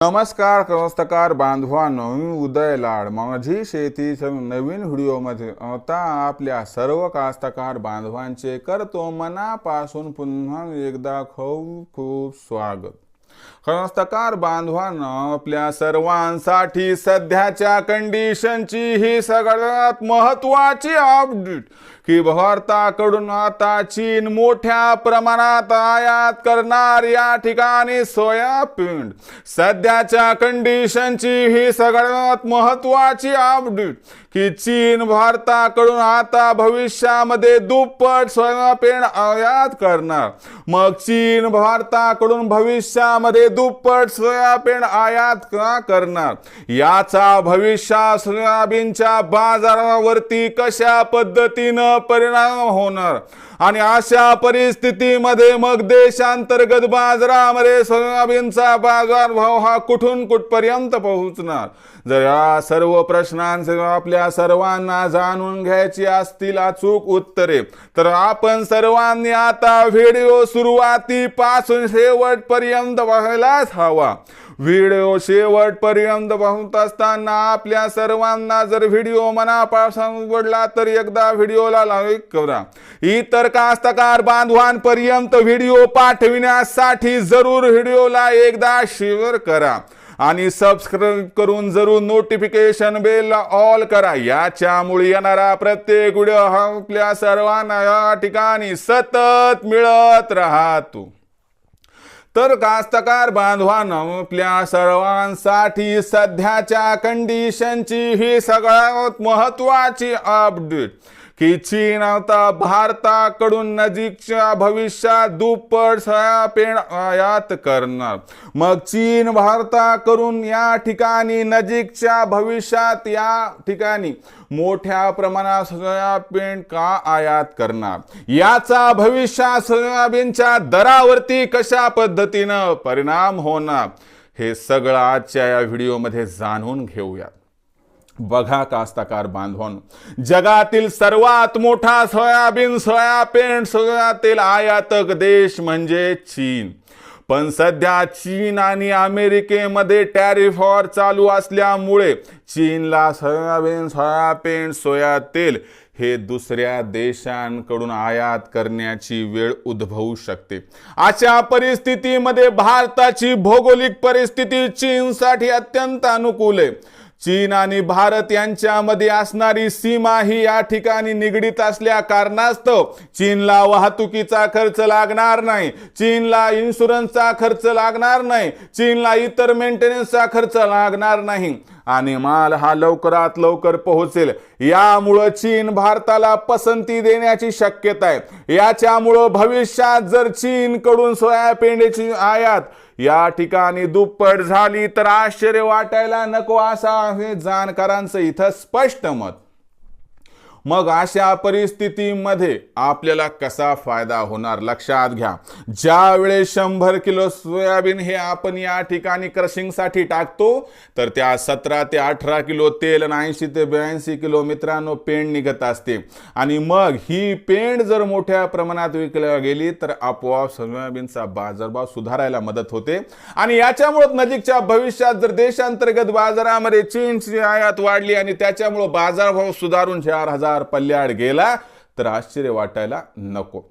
नमस्कार कवस्तकार बांधवांनो मी उदय लाड. माझी शेतीच्या नवीन व्हिडिओमध्ये आता आपल्या सर्व कास्तकार बांधवांचे करतो मनापासून पुन्हा एकदा खूप खूप स्वागत. कास्तकार बांधवांना आपल्या सर्वांसाठी सध्याच्या कंडिशनची ही सगळ्यात महत्वाची अपडेट की भारताकडून आता चीन मोठ्या प्रमाणात आयात करणार या ठिकाणी सोयाबीन. सध्याच्या कंडिशनची ही सगळ्यात महत्वाची अपडेट की चीन भारताकडून आता भविष्यामध्ये दुप्पट सोयाबीन आयात करणार. मग चीन भारताकडून भविष्यामध्ये दुप्पट सोयाबीन आयात का करणार? याचा भविष्या सोयाबीनच्या बाजारावरती कशा पद्धतीनं परिणाम होणार. आणि अशा परिस्थितीमध्ये मग देशांतर्गत बाजारामध्ये सोयाबीनचा बाजार भाव हा कुठून कुठपर्यंत पोहोचणार? जर या सर्व प्रश्नांचे आपल्या सर्वांना जाणून घ्यायची असतील अचूक उत्तरे तर आपण सर्वांनी आता व्हिडिओ सुरुवातीपासून शेवटपर्यंत पाहायलाच हवा. व्हिडिओ शेवटपर्यंत पाहत असताना आपल्या सर्वांना जर व्हिडिओ मनापासून उघडला तर एकदा व्हिडिओला लाईक करा. इतर कास्तकार बांधवांपर्यंत व्हिडिओ पाठविण्यासाठी जरूर व्हिडिओला एकदा शेअर करा. आणि सबस्क्राईब करून जरूर नोटिफिकेशन बेल ऑल करा. याच्यामुळे येणारा प्रत्येक व्हिडिओ हा आपल्या सर्वांना या ठिकाणी सतत मिळत राहतो. तर कास्तकार बांधवानं आपल्या सर्वांसाठी सध्याच्या कंडिशनची ही सगळ्यात महत्वाची अपडेट की चीन आता भारताकडून नजीकच्या भविष्यात दुप्पट सोयाबीन आयात करणार. मग चीन भारताकडून या ठिकाणी नजीकच्या भविष्यात या ठिकाणी मोठ्या प्रमाणात सोयाबीन का आयात करणार? याचा भविष्यात सोयाबीनच्या दरावरती कशा पद्धतीनं परिणाम होणार? हे सगळं आजच्या या व्हिडिओमध्ये जाणून घेऊयात. बघा कास्ताकार बांधवांनो. जगातील सर्वात मोठा सोयाबीन सोयाबीन सोयातील आयातक देश म्हणजे चीन. पण सध्या चीन आणि अमेरिकेमध्ये टॅरिफ वॉर चालू असल्यामुळे चीनला सोयाबीन सोयाबीन सोया तेल हे दुसऱ्या देशांकडून आयात करण्याची वेळ उद्भवू शकते. अशा परिस्थितीमध्ये भारताची भौगोलिक परिस्थिती चीनसाठी अत्यंत अनुकूल आहे. चीन आणि भारत यांच्यामध्ये असणारी सीमा ही या ठिकाणी निगडीत असल्या कारणास्तव चीनला वाहतुकीचा खर्च लागणार नाही चीनला इन्शुरन्सचा खर्च लागणार नाही चीनला इतर मेंटेनन्सचा खर्च लागणार नाही. आणि माल हा लवकरात लवकर पोहोचेल. यामुळं चीन भारताला पसंती देण्याची शक्यता आहे. याच्यामुळं भविष्यात जर चीनकडून सोयाबीनची आयात या ठिकाणी दुप्पट झाली तर आश्चर्य वाटायला नको असा आहे जाणकारांचं इथं स्पष्ट मत. मग अशा परिस्थितीमध्ये आपल्याला कसा फायदा होणार? लक्षात घ्या. ज्यावेळेस शंभर किलो सोयाबीन हे आपण या ठिकाणी क्रशिंगसाठी टाकतो तर त्या सतरा ते अठरा किलो तेल आणि ऐंशी ते ब्याऐंशी किलो मित्रांनो पेंड निघत असते. आणि मग ही पेंड जर मोठ्या प्रमाणात विकल्या गेली तर आपोआप सोयाबीनचा बाजारभाव सुधारायला मदत होते. आणि याच्यामुळे नजीकच्या भविष्यात जर देशांतर्गत बाजारामध्ये चीनची आयात वाढली आणि त्याच्यामुळे बाजारभाव सुधारून चार हजार पल्ल्याड गेला तर आश्चर्य वाटायला नको.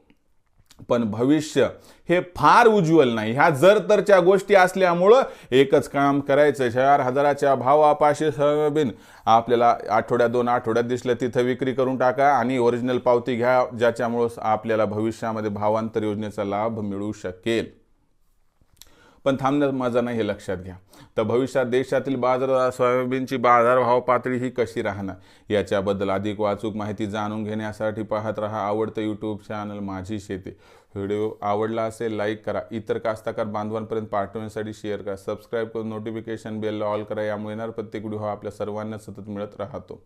पण भविष्य हे फार उज्ज्वल नाही. ह्या जर तरच्या गोष्टी असल्यामुळं एकच काम करायचं. चार हजाराच्या भावापाशी सोयाबीन आपल्याला आठवड्यात दोन आठवड्यात दिसलं तिथं विक्री करून टाका आणि ओरिजिनल पावती घ्या ज्याच्यामुळं आपल्याला भविष्यामध्ये भावांतर योजनेचा लाभ मिळू शकेल. पण थांबण्यात माझा नाही हे लक्षात घ्या. तर भविष्यात देशातील बाजार सोयाबीनची बाजारभाव पातळी ही कशी राहणार? याच्याबद्दल अधिक वाचूक माहिती जाणून घेण्यासाठी पाहत राहा आवडतं यूट्यूब चॅनल माझी शेती. व्हिडिओ आवडला असेल लाईक करा. इतर कास्ताकार बांधवांपर्यंत पाठवण्यासाठी शेअर करा. सबस्क्राईब करून नोटिफिकेशन बेल ऑल करा. यामुळे येणार प्रत्येक व्हिडिओ हा आपल्या सर्वांना सतत मिळत राहतो.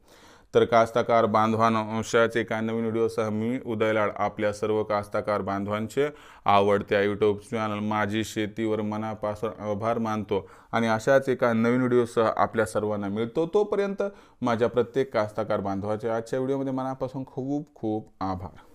तर कास्ताकार बांधवांनो अंशाचे एका नवीन व्हिडिओसह मी उदयलाड आपल्या सर्व कास्ताकार बांधवांचे आवडत्या यूट्यूब चॅनल माझी शेतीवर मनापासून आभार मानतो आणि अशाच एका नवीन व्हिडिओसह आपल्या सर्वांना मिळतो. तोपर्यंत माझ्या प्रत्येक कास्ताकार बांधवाच्या आजच्या व्हिडिओमध्ये मनापासून खूप खूप आभार.